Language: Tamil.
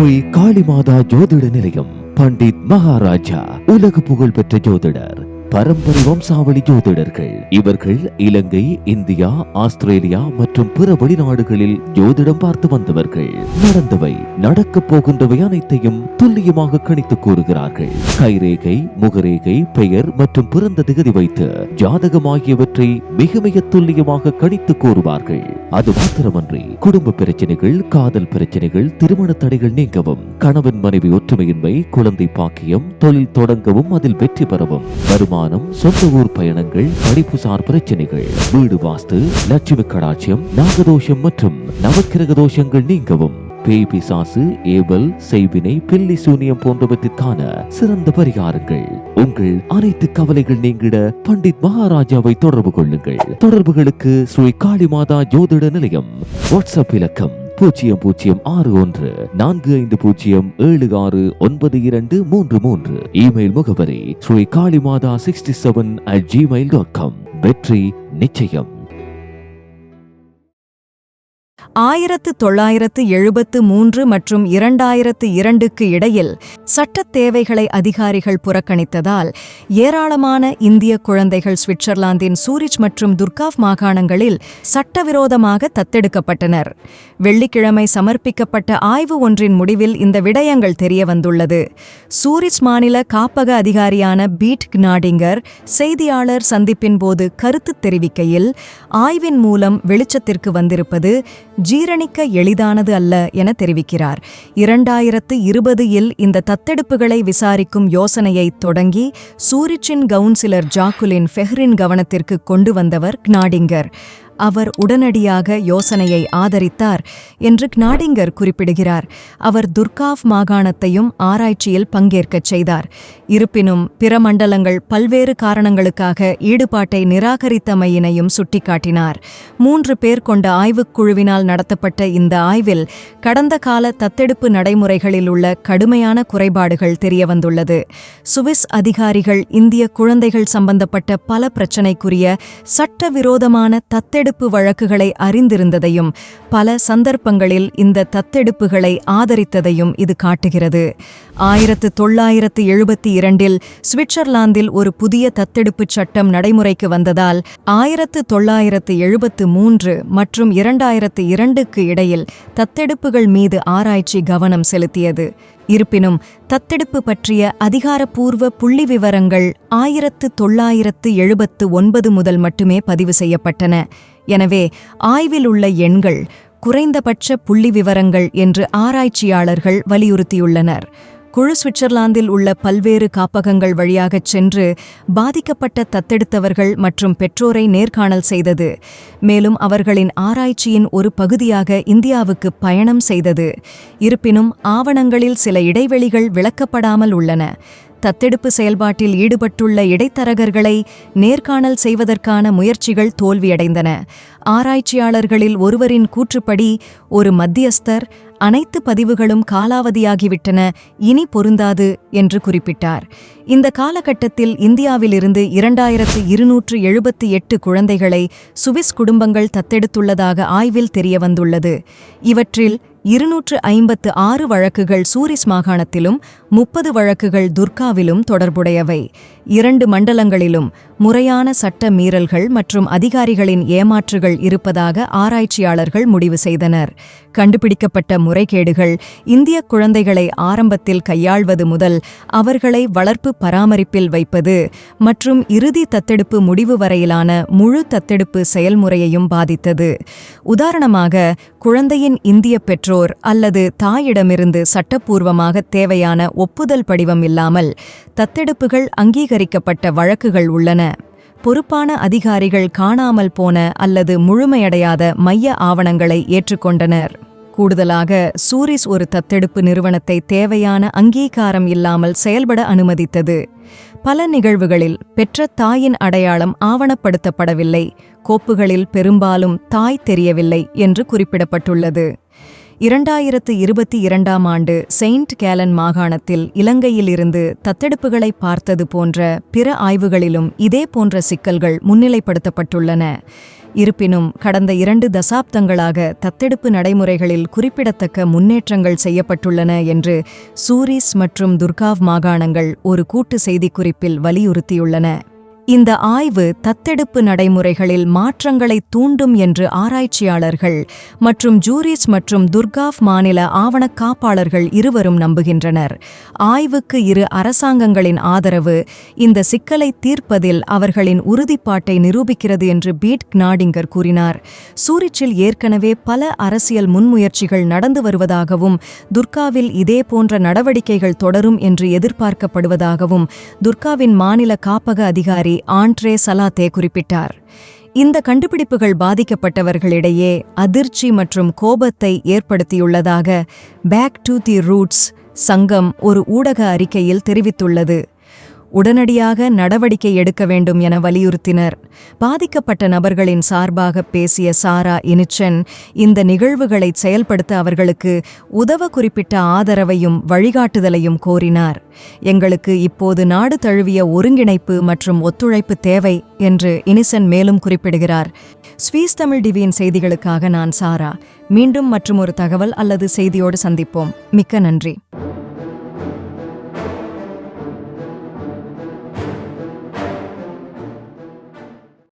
ஸ்ரீ காளிமாதா ஜோதிட நிலையம் பண்டித் மகாராஜா உலக புகழ் பெற்ற ஜோதிடர் பரம்பரை வம்சாவளி ஜோதிடர்கள். இவர்கள் இலங்கை இந்தியா ஆஸ்திரேலியா மற்றும் பிற வெளிநாடுகளில் ஜோதிடம் பார்த்து வந்தவர்கள். நடந்தவை நடக்கப் போகின்றவை அனைத்தையும் துல்லியமாக கணித்து கூறுகிறார்கள். கைரேகை முகரேகை பெயர் மற்றும் பிறந்த திகதி வைத்து ஜாதகம் ஆகியவற்றை மிக மிக துல்லியமாக கணித்து கூறுவார்கள். அது மாத்திரமன்றி குடும்ப பிரச்சனைகள் காதல் பிரச்சனைகள் திருமண தடைகள் நீங்கவும் கணவன் மனைவி ஒற்றுமையின்மை குழந்தை பாக்கியம் தொழில் தொடங்கவும் அதில் வெற்றி பெறவும் வருமானம் சொந்த ஊர் பயணங்கள் படிப்புசார் பிரச்சனைகள் வீடு வாஸ்து லட்சுமி கடாட்சியம் நாகதோஷம் மற்றும் நவக்கிரக தோஷங்கள் நீங்கவும் பேய் பிசாசு ஏவல் செய்வினை பில்லி சூனியம் போன்றவற்றிற்கான சிறந்த பரிகாரங்கள். உங்கள் அனைத்து கவலைகள் நீங்கிட பண்டித் மகாராஜாவை தொடர்பு கொள்ளுங்கள். தொடர்புகளுக்கு ஸ்ரீ காளிமாதா ஜோதிட நிலையம். வாட்ஸ்அப் இலக்கம் பூஜ்ஜியம் பூஜ்ஜியம் ஆறு ஒன்று நான்கு ஐந்து பூஜ்ஜியம் ஏழு ஆறு ஒன்பது இரண்டு மூன்று மூன்று. இமெயில் முகவரி Sri Kalimata sixty seven at Gmail dot com. வெற்றி நிச்சயம். ஆயிரத்து தொள்ளாயிரத்து எழுபத்து மூன்று மற்றும் இரண்டாயிரத்து இரண்டுக்கு இடையில் சட்டத் தேவைகளை அதிகாரிகள் புறக்கணித்ததால் ஏராளமான இந்திய குழந்தைகள் சுவிட்சர்லாந்தின் சூரிச் மற்றும் துர்காவ் மாகாணங்களில் சட்டவிரோதமாக தத்தெடுக்கப்பட்டனர். வெள்ளிக்கிழமை சமர்ப்பிக்கப்பட்ட ஆய்வு ஒன்றின் முடிவில் இந்த விடயங்கள் தெரியவந்துள்ளது. சூரிச் மாநில காப்பக அதிகாரியான பீட் க்னாடிங்கர் செய்தியாளர் சந்திப்பின் போது கருத்து தெரிவிக்கையில் ஆய்வின் மூலம் வெளிச்சத்திற்கு வந்திருப்பது ஜீரணிக்க எளிதானது அல்ல என தெரிவிக்கிறார். இரண்டாயிரத்து இருபதில் இந்த தத்தெடுப்புகளை விசாரிக்கும் யோசனையை தொடங்கி சூரிச்சின் கவுன்சிலர் ஜாக்குலின் ஃபெஹ்ரின் கவனத்திற்கு கொண்டு வந்தவர் க்னாடிங்கர். அவர் உடனடியாக யோசனையை ஆதரித்தார் என்று க்னாடிங்கர் குறிப்பிடுகிறார். அவர் துர்காவ் மாகாணத்தையும் ஆராய்ச்சியில் பங்கேற்கச் செய்தார். இருப்பினும் பிற மண்டலங்கள் பல்வேறு காரணங்களுக்காக ஈடுபாட்டை நிராகரித்தமையினையும் சுட்டிக்காட்டினார். மூன்று பேர் கொண்ட ஆய்வுக்குழுவினால் நடத்தப்பட்ட இந்த ஆய்வில் கடந்த கால தத்தெடுப்பு நடைமுறைகளில் உள்ள கடுமையான குறைபாடுகள் தெரியவந்துள்ளது. சுவிஸ் அதிகாரிகள் இந்திய குழந்தைகள் சம்பந்தப்பட்ட பல பிரச்சினைக்குரிய சட்டவிரோதமான தத்தெடுப்பு வழக்குகளை அறிந்திருந்ததையும் பல சந்தர்ப்பங்களில் இந்த தத்தெடுப்புகளை ஆதரித்ததையும் இது காட்டுகிறது. ஆயிரத்து தொள்ளாயிரத்து எழுபத்தி இரண்டில் சுவிட்சர்லாந்தில் ஒரு புதிய தத்தெடுப்பு சட்டம் நடைமுறைக்கு வந்ததால் ஆயிரத்து தொள்ளாயிரத்து எழுபத்து மூன்று மற்றும் இரண்டாயிரத்து இரண்டுக்கு இடையில் தத்தெடுப்புகள் மீது ஆராய்ச்சி கவனம் செலுத்தியது. இருப்பினும் தத்தெடுப்பு பற்றிய அதிகாரப்பூர்வ புள்ளி விவரங்கள் ஆயிரத்து தொள்ளாயிரத்து எழுபத்து ஒன்பது முதல் மட்டுமே பதிவு செய்யப்பட்டன. எனவே ஆய்வில் உள்ள எண்கள் குறைந்தபட்ச புள்ளி விவரங்கள் என்று ஆராய்ச்சியாளர்கள் வலியுறுத்தியுள்ளனர். குழு சுவிட்சர்லாந்தில் உள்ள பல்வேறு காப்பகங்கள் வழியாகச் சென்று பாதிக்கப்பட்ட தத்தெடுத்தவர்கள் மற்றும் பெற்றோரை நேர்காணல் செய்தது. மேலும் அவர்களின் ஆராய்ச்சியின் ஒரு பகுதியாக இந்தியாவுக்கு பயணம் செய்தது. இருப்பினும் ஆவணங்களில் சில இடைவெளிகள் விளக்கப்படாமல் உள்ளன. தத்தெடுப்பு செயல்பாட்டில் ஈடுபட்டுள்ள இடைத்தரகர்களை நேர்காணல் செய்வதற்கான முயற்சிகள் தோல்வியடைந்தன. ஆராய்ச்சியாளர்களில் ஒருவரின் கூற்றுப்படி ஒரு மத்தியஸ்தர் அனைத்து பதிவுகளும் காலாவதியாகிவிட்டன இனி பொருந்தாது என்று குறிப்பிட்டார். இந்த காலகட்டத்தில் இந்தியாவிலிருந்து இரண்டாயிரத்து இருநூற்று எழுபத்தி எட்டு குழந்தைகளை சுவிஸ் குடும்பங்கள் தத்தெடுத்துள்ளதாக ஆய்வில் தெரியவந்துள்ளது. இவற்றில் இருநூற்று ஐம்பத்து ஆறு வழக்குகள் சூரிஸ் மாகாணத்திலும் முப்பது வழக்குகள் துர்காவிலும் தொடர்புடையவை. இரண்டு மண்டலங்களிலும் முறையான சட்ட மீறல்கள் மற்றும் அதிகாரிகளின் ஏமாற்றுகள் இருப்பதாக ஆராய்ச்சியாளர்கள் முடிவு செய்தனர். கண்டுபிடிக்கப்பட்ட முறைகேடுகள் இந்திய குழந்தைகளை ஆரம்பத்தில் கையாள்வது முதல் அவர்களை வளர்ப்பு பராமரிப்பில் வைப்பது மற்றும் இறுதி தத்தெடுப்பு முடிவு வரையிலான முழு தத்தெடுப்பு செயல்முறையையும் பாதித்தது. உதாரணமாக குழந்தையின் இந்திய பெற்றோர் அல்லது தாயிடமிருந்து சட்டப்பூர்வமாக தேவையான ஒப்புதல் படிவம் இல்லாமல் தத்தெடுப்புகள் அங்கீகரிக்கப்பட்ட வழக்குகள் உள்ளன. பொறுப்பான அதிகாரிகள் காணாமல் போன அல்லது முழுமையடையாத மைய ஆவணங்களை ஏற்றுக்கொண்டனர். கூடுதலாக சூரிஸ் ஒரு தத்தெடுப்பு நிறுவனத்தை தேவையான அங்கீகாரம் இல்லாமல் செயல்பட அனுமதித்தது. பல நிகழ்வுகளில் பெற்ற தாயின் அடையாளம் ஆவணப்படுத்தப்படவில்லை. கோப்புகளில் பெரும்பாலும் தாய் தெரியவில்லை என்று குறிப்பிடப்பட்டுள்ளது. இரண்டாயிரத்து இருபத்தி இரண்டாம் ஆண்டு செயின்ட் கேலன் மாகாணத்தில் இலங்கையிலிருந்து தத்தெடுப்புகளை பார்த்தது போன்ற பிற ஆய்வுகளிலும் இதே போன்ற சிக்கல்கள் முன்னிலைப்படுத்தப்பட்டுள்ளன. இருப்பினும் கடந்த இரண்டு தசாப்தங்களாக தத்தெடுப்பு நடைமுறைகளில் குறிப்பிடத்தக்க முன்னேற்றங்கள் செய்யப்பட்டுள்ளன என்று சூரிஸ் மற்றும் துர்காவ் மாகாணங்கள் ஒரு கூட்டு செய்திக்குறிப்பில் வலியுறுத்தியுள்ளன. இந்த ஆய்வு தத்தெடுப்பு நடைமுறைகளில் மாற்றங்களை தூண்டும் என்று ஆராய்ச்சியாளர்கள் மற்றும் ஜூரிஸ் மற்றும் துர்காஃப் மாநில ஆவணக் காப்பாளர்கள் இருவரும் நம்புகின்றனர். ஆய்வுக்கு இரு அரசாங்கங்களின் ஆதரவு இந்த சிக்கலை தீர்ப்பதில் அவர்களின் உறுதிப்பாட்டை நிரூபிக்கிறது என்று பீட் நாடிங்கர் கூறினார். சூரிச்சில் ஏற்கனவே பல அரசியல் முன்முயற்சிகள் நடந்து வருவதாகவும் துர்காவில் இதே போன்ற நடவடிக்கைகள் தொடரும் என்று எதிர்பார்க்கப்படுவதாகவும் துர்காவின் மாநில காப்பக அதிகாரி ஆண்ட்ரே சலாத்தே குறிப்பிட்டார். இந்த கண்டுபிடிப்புகள் பாதிக்கப்பட்டவர்களிடையே அதிர்ச்சி மற்றும் கோபத்தை ஏற்படுத்தியுள்ளதாக பேக் டு தி ரூட்ஸ் சங்கம் ஒரு ஊடக அறிக்கையில் தெரிவித்துள்ளது. உடனடியாக நடவடிக்கை எடுக்க வேண்டும் என வலியுறுத்தினர். பாதிக்கப்பட்ட நபர்களின் சார்பாக பேசிய சாரா இனிச்சன் இந்த நிகழ்வுகளை செயல்படுத்த அவர்களுக்கு உதவ குறிப்பிட்ட ஆதரவையும் வழிகாட்டுதலையும் கோரினார். எங்களுக்கு இப்போது நாடு தழுவிய ஒருங்கிணைப்பு மற்றும் ஒத்துழைப்பு தேவை என்று இனிசன் மேலும் குறிப்பிடுகிறார். ஸ்வீஸ் தமிழ் டிவியின் செய்திகளுக்காக நான் சாரா. மீண்டும் மற்றும் ஒரு தகவல் அல்லது செய்தியோடு சந்திப்போம். மிக்க நன்றி.